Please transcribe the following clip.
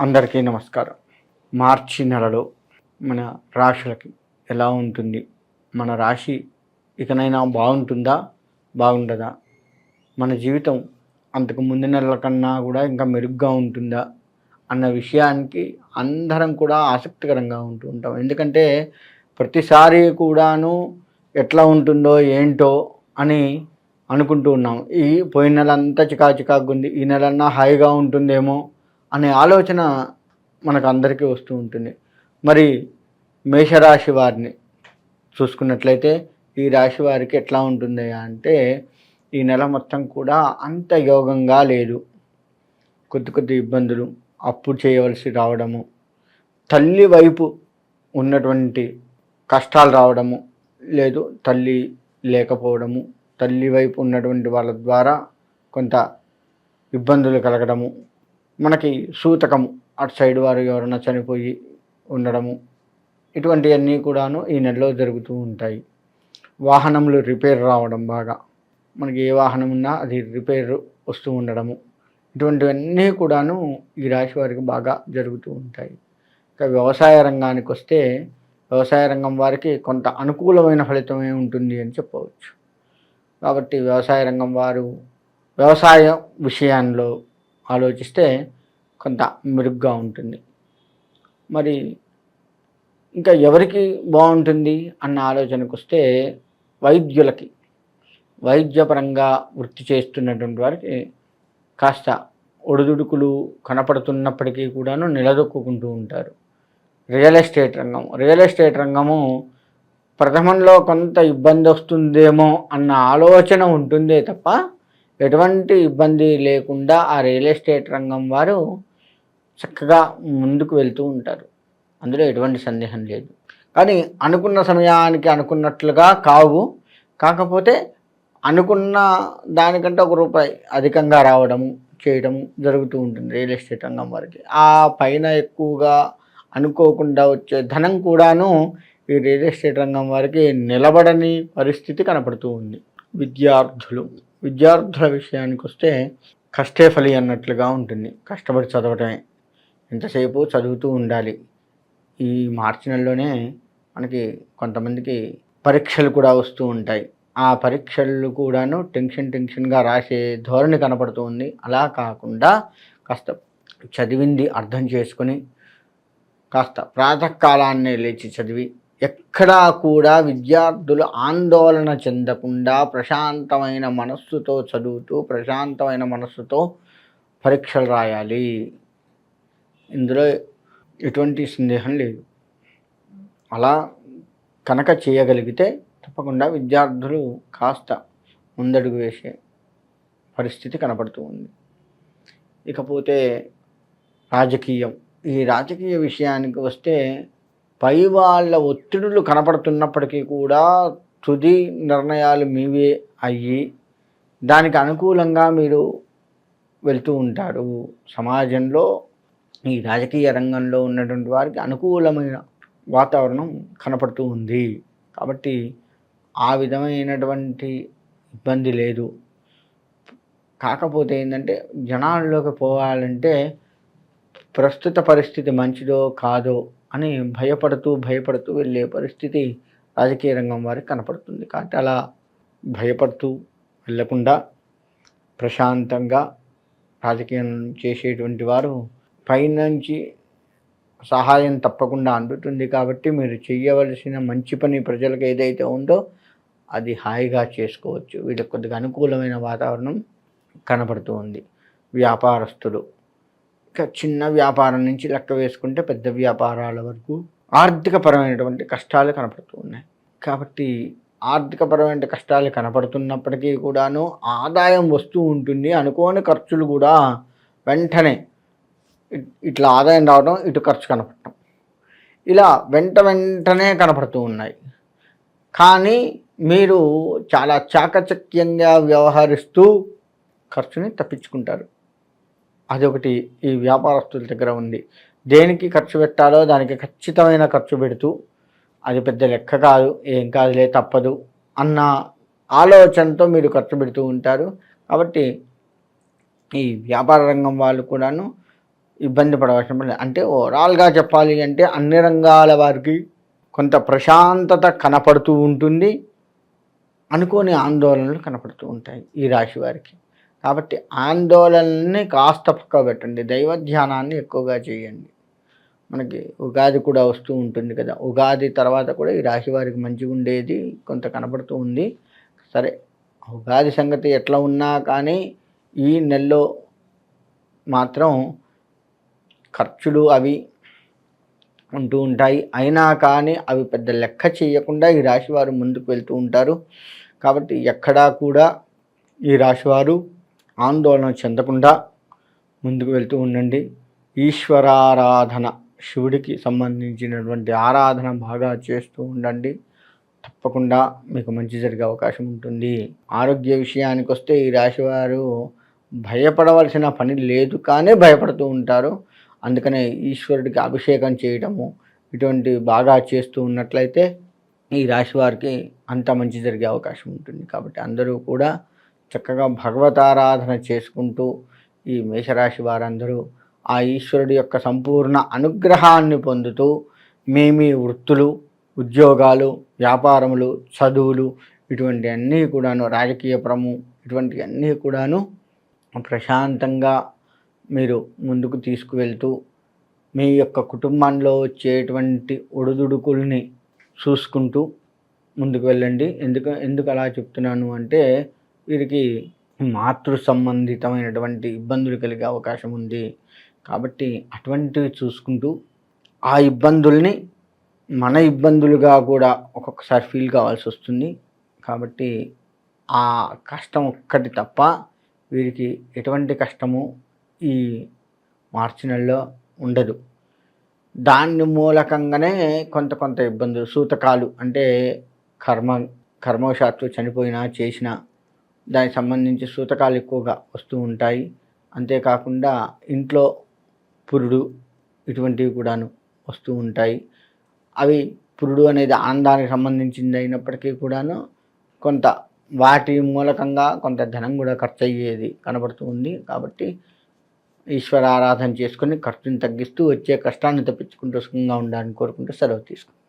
అందరికీ నమస్కారం. మార్చి నెలలో మన రాశులకి ఎలా ఉంటుంది? మన రాశి ఇకనైనా బాగుంటుందా? బాగుండదా? మన జీవితం అంతకు ముందు నెలల కన్నా కూడా ఇంకా మెరుగ్గా ఉంటుందా? అన్న విషయానికి అందరం కూడా ఆసక్తికరంగా ఉంటూ ఉంటాం. ఎందుకంటే ప్రతిసారి కూడాను ఎట్లా ఉంటుందో ఏంటో అని అనుకుంటూ ఉన్నాం. ఈ పోయిన నెల అంతా చికా ఉంది ఈ నెలన్నా హాయిగా ఉంటుందేమో అనే ఆలోచన మనకు అందరికీ వస్తూ ఉంటుంది. మరి మేషరాశి వారిని చూసుకున్నట్లయితే ఈ రాశి వారికి ఎట్లా ఉంటుంది అంటే ఈ నెల మొత్తం కూడా అంత యోగంగా లేదు. కొద్ది కొద్ది ఇబ్బందులు అప్పు చేయవలసి రావడము తల్లి వైపు ఉన్నటువంటి కష్టాలు రావడము లేదు తల్లి లేకపోవడము తల్లి వైపు ఉన్నటువంటి వాళ్ళ ద్వారా కొంత ఇబ్బందులు కలగడము మనకి సూతకము. అటు సైడ్ వారు ఎవరైనా చనిపోయి ఉండడము. ఇటువంటివన్నీ కూడాను ఈ నెలలో జరుగుతూ ఉంటాయి. వాహనములు రిపేర్ రావడం బాగా. మనకి ఏ వాహనం ఉన్నా అది రిపేర్ వస్తూ ఉండడము. ఇటువంటివన్నీ కూడాను ఈ రాశి వారికి బాగా జరుగుతూ ఉంటాయి. ఇక వ్యవసాయ రంగానికి వస్తే వ్యవసాయ రంగం వారికి కొంత అనుకూలమైన ఫలితమే ఉంటుంది అని చెప్పవచ్చు. కాబట్టి వ్యవసాయ రంగం వారు వ్యవసాయ విషయాల్లో ఆలోచిస్తే కొంత మెరుగ్గా ఉంటుంది. మరి ఇంకా ఎవరికి బాగుంటుంది అన్న ఆలోచనకు వస్తే వైద్యులకి వైద్యపరంగా వృత్తి చేస్తున్నటువంటి వారికి కాస్త ఒడిదుడుకులు కనపడుతున్నప్పటికీ కూడాను నిలదొక్కుంటూ ఉంటారు. రియల్ ఎస్టేట్ రంగం రియల్ ఎస్టేట్ రంగము ప్రథమంలో కొంత ఇబ్బంది వస్తుందేమో అన్న ఆలోచన ఉంటుందే తప్ప ఎటువంటి ఇబ్బంది లేకుండా ఆ రియల్ ఎస్టేట్ రంగం వారు చక్కగా ముందుకు వెళ్తూ ఉంటారు. అందులో ఎటువంటి సందేహం లేదు. కానీ అనుకున్న సమయానికి అనుకున్నట్లుగా కావు. కాకపోతే అనుకున్న దానికంటే ఒక రూపాయి అధికంగా రావడము చేయడము జరుగుతూ ఉంటుంది రియల్ ఎస్టేట్ రంగం వారికి. ఆ పైన ఎక్కువగా అనుకోకుండా వచ్చే ధనం కూడాను ఈ రియల్ ఎస్టేట్ రంగం వారికి నిలబడని పరిస్థితి కనపడుతూ ఉంది. విద్యార్థులు. విద్యార్థుల విషయానికి వస్తే కష్టే ఫలి అన్నట్లుగా ఉంటుంది. కష్టపడి చదవటమే. ఎంతసేపు చదువుతూ ఉండాలి. ఈ మార్చి నెలలోనే మనకి కొంతమందికి పరీక్షలు కూడా వస్తూ ఉంటాయి. ఆ పరీక్షలు కూడాను టెన్షన్ టెన్షన్గా రాసే ధోరణి కనపడుతుంది అలా కాకుండా కాస్త చదివింది అర్థం చేసుకొని కాస్త ప్రాతకాలాన్నే లేచి చదివి ఎక్కడా కూడా విద్యార్థులు ఆందోళన చెందకుండా ప్రశాంతమైన మనస్సుతో చదువుతూ ప్రశాంతమైన మనస్సుతో పరీక్షలు రాయాలి. ఇందులో ఎటువంటి సందేహం లేదు. అలా కనుక చేయగలిగితే తప్పకుండా విద్యార్థులు కాస్త ముందడుగు వేసే పరిస్థితి కనపడుతూ ఉంది. ఇకపోతే రాజకీయం. ఈ రాజకీయ విషయానికి వస్తే పై వాళ్ళ ఒత్తిడులు కనపడుతున్నప్పటికీ కూడా తుది నిర్ణయాలు మీవే అయ్యి దానికి అనుకూలంగా మీరు వెళ్తూ ఉంటారు. సమాజంలో ఈ రాజకీయ రంగంలో ఉన్నటువంటి వారికి అనుకూలమైన వాతావరణం కనపడుతూ ఉంది. కాబట్టి ఆ విధమైనటువంటి ఇబ్బంది లేదు. కాకపోతే ఏంటంటే జనాల్లోకి పోవాలంటే ప్రస్తుత పరిస్థితి మంచిదో కాదో అని భయపడుతూ భయపడుతూ వెళ్ళే పరిస్థితి రాజకీయ రంగం వారికి కనపడుతుంది. కాబట్టి అలా భయపడుతూ వెళ్ళకుండా ప్రశాంతంగా రాజకీయం చేసేటువంటి వారు పైనుంచి సహాయం తప్పకుండా అందుతుంది. కాబట్టి మీరు చేయవలసిన మంచి పని ప్రజలకు ఏదైతే ఉందో అది హాయిగా చేసుకోవచ్చు. వీళ్ళకి కొద్దిగా అనుకూలమైన వాతావరణం కనపడుతూ ఉంది. వ్యాపారస్తులు చిన్న వ్యాపారం నుంచి లెక్క వేసుకుంటే పెద్ద వ్యాపారాల వరకు ఆర్థికపరమైనటువంటి కష్టాలు కనపడుతూ ఉన్నాయి. కాబట్టి ఆర్థికపరమైన కష్టాలు కనపడుతున్నప్పటికీ కూడాను ఆదాయం వస్తూ ఉంటుంది. అనుకోని ఖర్చులు కూడా వెంటనే ఇట్లా ఆదాయం రావడం ఇటు ఖర్చు కనపడటం. ఇలా వెంట వెంటనే కనపడుతూ ఉన్నాయి. కానీ మీరు చాలా చాకచక్యంగా వ్యవహరిస్తూ ఖర్చుని తప్పించుకుంటారు. అదొకటి ఈ వ్యాపారస్తుల దగ్గర ఉంది. దేనికి ఖర్చు పెట్టాలో దానికి ఖచ్చితమైన ఖర్చు పెడుతూ అది పెద్ద లెక్క కాదు ఏం కాదులే తప్పదు అన్న ఆలోచనతో మీరు ఖర్చు పెడుతూ ఉంటారు. కాబట్టి ఈ వ్యాపార రంగం వాళ్ళు కూడాను ఇబ్బంది పడవలసిన పని అంటే ఓవరాల్గా చెప్పాలి అంటే అన్ని రంగాల వారికి కొంత ప్రశాంతత కనపడుతూ ఉంటుంది అనుకోని ఆందోళనలు కనపడుతూ ఉంటాయి ఈ రాశి వారికి. కాబట్టి ఆందోళనని కాస్త పక్క పెట్టండి. దైవ ధ్యానాన్ని ఎక్కువగా చేయండి. మనకి ఉగాది కూడా వస్తూ ఉంటుంది కదా. ఉగాది తర్వాత కూడా ఈ రాశి వారికి మంచిగా ఉండేది కొంత కనబడుతూ ఉంది. సరే ఉగాది సంగతి ఎట్లా ఉన్నా కానీ ఈ నెలలో మాత్రం ఖర్చులు అవి ఉంటూ ఉంటాయి. అయినా కానీ అవి పెద్ద లెక్క చేయకుండా ఈ రాశి వారు ముందుకు వెళ్తూ ఉంటారు. కాబట్టి ఎక్కడా కూడా ఈ రాశివారు ఆందోళన చెందకుండా ముందుకు వెళ్తూ ఉండండి. ఈశ్వరారాధన శివుడికి సంబంధించినటువంటి ఆరాధన బాగా చేస్తూ ఉండండి. తప్పకుండా మీకు మంచి జరిగే అవకాశం ఉంటుంది. ఆరోగ్య విషయానికి వస్తే ఈ రాశివారు భయపడవలసిన పని లేదు కానీ భయపడుతూ ఉంటారు. అందుకనే ఈశ్వరుడికి అభిషేకం చేయడము ఇటువంటి బాగా చేస్తూ ఉన్నట్లయితే ఈ రాశి వారికి అంత మంచి జరిగే అవకాశం ఉంటుంది. కాబట్టి అందరూ కూడా చక్కగా భగవతారాధన చేసుకుంటూ ఈ మేషరాశి వారందరూ ఆ ఈశ్వరుడి యొక్క సంపూర్ణ అనుగ్రహాన్ని పొందుతూ మేమీ వృత్తులు ఉద్యోగాలు వ్యాపారములు చదువులు ఇటువంటి అన్నీ కూడాను రాజకీయ ప్రము ఇటువంటి అన్నీ కూడాను ప్రశాంతంగా మీరు ముందుకు తీసుకువెళ్తూ మీ యొక్క కుటుంబంలో వచ్చేటువంటి ఒడిదుడుకుల్ని చూసుకుంటూ ముందుకు వెళ్ళండి. ఎందుకు ఎందుకు అలా చెప్తున్నాను అంటే వీరికి మాతృ సంబంధితమైనటువంటి ఇబ్బందులు కలిగే అవకాశం ఉంది. కాబట్టి అటువంటివి చూసుకుంటూ ఆ ఇబ్బందుల్ని మన ఇబ్బందులుగా కూడా ఒక్కొక్కసారి ఫీల్ కావాల్సి వస్తుంది. కాబట్టి ఆ కష్టం ఒక్కటి తప్ప వీరికి ఎటువంటి కష్టము ఈ మార్చి నెలలో ఉండదు. దాని మూలకంగానే కొంత కొంత ఇబ్బందులు సూతకాలు అంటే కర్మ కర్మవశాత్తు చనిపోయినా చేసినా దానికి సంబంధించి సూతకాలు ఎక్కువగా వస్తూ ఉంటాయి. అంతేకాకుండా ఇంట్లో పురుడు ఇటువంటివి కూడాను వస్తూ ఉంటాయి. అవి పురుడు అనేది ఆనందానికి సంబంధించింది అయినప్పటికీ కూడాను కొంత వాటి మూలకంగా కొంత ధనం కూడా ఖర్చు అయ్యేది కనబడుతూ ఉంది. కాబట్టి ఈశ్వర ఆరాధన చేసుకొని ఖర్చుని తగ్గిస్తూ వచ్చే కష్టాన్ని తప్పించుకుంటూ సుఖంగా ఉండాలని కోరుకుంటూ సెలవు తీసుకుంటాం